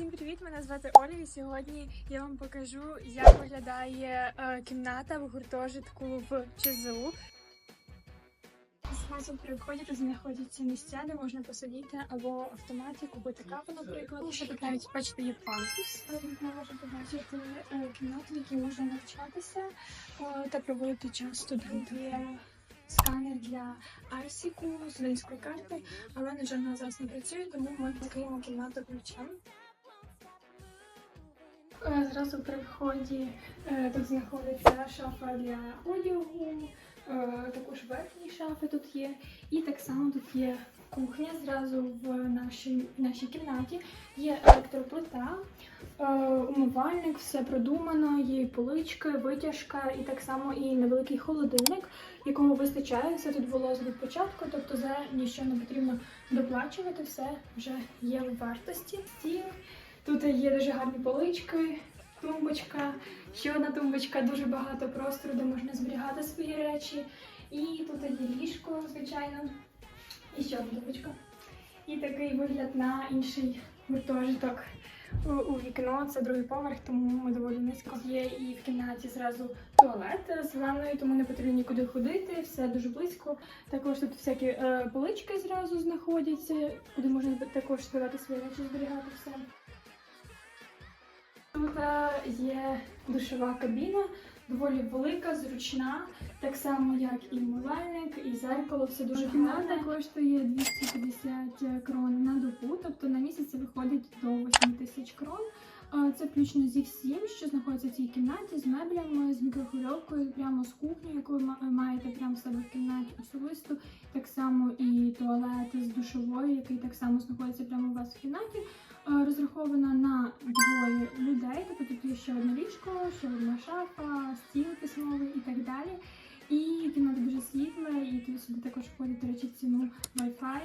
Всім привіт! Мене звати Оля. І сьогодні я вам покажу, як виглядає е, кімната в гуртожитку в ЧЗУ. Зразу при вході знаходяться місця, де можна посидіти або автоматі, купити каву, наприклад. Ще тут навіть бачите, є пандус. Ми можемо побачити кімнату, в якій можна навчатися е, та проводити час студентів. Є сканер для Арсіку, студентської карти, але на жаль, вона зараз не працює, тому ми відкриємо кімнату ключем. Е, Зразу при вході е, тут знаходиться шафа для одягу, е, також верхні шафи тут є. І так само тут є кухня зразу в нашій, нашій кімнаті. Є електроплита, умивальник, все продумано, є і полички, витяжка, і так само і невеликий холодильник, якому вистачає. Все тут було від початку, тобто за нічого не потрібно доплачувати, все вже є в вартості. Стіл. Тут є дуже гарні полички, тумбочка, ще одна тумбочка, дуже багато простору, де можна зберігати свої речі. І тут є ліжко, звичайно, і ще одна тумбочка. І такий вигляд на інший гуртожиток у, вікно. Це другий поверх, тому ми доволі низько. Є і в кімнаті зразу туалет з ванною, тому не потрібно нікуди ходити, все дуже близько. Також тут всякі е, полички зразу знаходяться, куди можна також збирати свої речі, зберігати все. Е, є душова кабіна, доволі велика, зручна, так само як і умивальник, і зеркало, все дуже. Кімната коштує 250 крон на добу, тобто на місяць виходить до 8 тисяч крон. Це включно зі всім, що знаходиться в цій кімнаті, з меблями, з мікрохвильовкою, прямо з кухнею, яку ви маєте прямо в себе в кімнаті особисто. Так само і туалет з душовою, який так само знаходиться прямо у вас в кімнаті. Розрахована на двоє людей, тобто тут є ще одне ліжко, ще одна шафа, стіл письмовий і так далі. І кімната дуже світла, і тут сюди також входить, до речі, ціну Wi-Fi.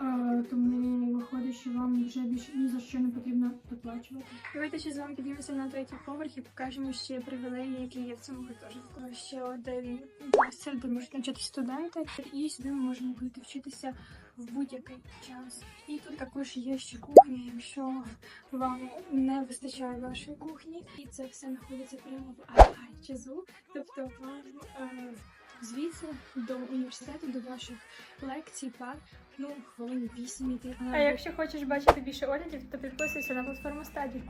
Е, тому виходить, що вам вже більше ні за що не потрібно доплачувати. Давайте ще з вами піднімемося на третій поверх і покажемо ще привілеї, які є в цьому гуртожитку. Ще один простір, де можуть навчатися студенти, і сюди ми можемо прийти вчитися в будь-який час. І тут також є ще кухня, якщо вам не вистачає вашої кухні, і це все знаходиться прямо в АРЧЗУ, тобто вам е, звідси до університету, до ваших лекцій, пар, ну хвилин 8 іти. А якщо хочеш бачити більше оглядів, то підписуйся на платформу стадії.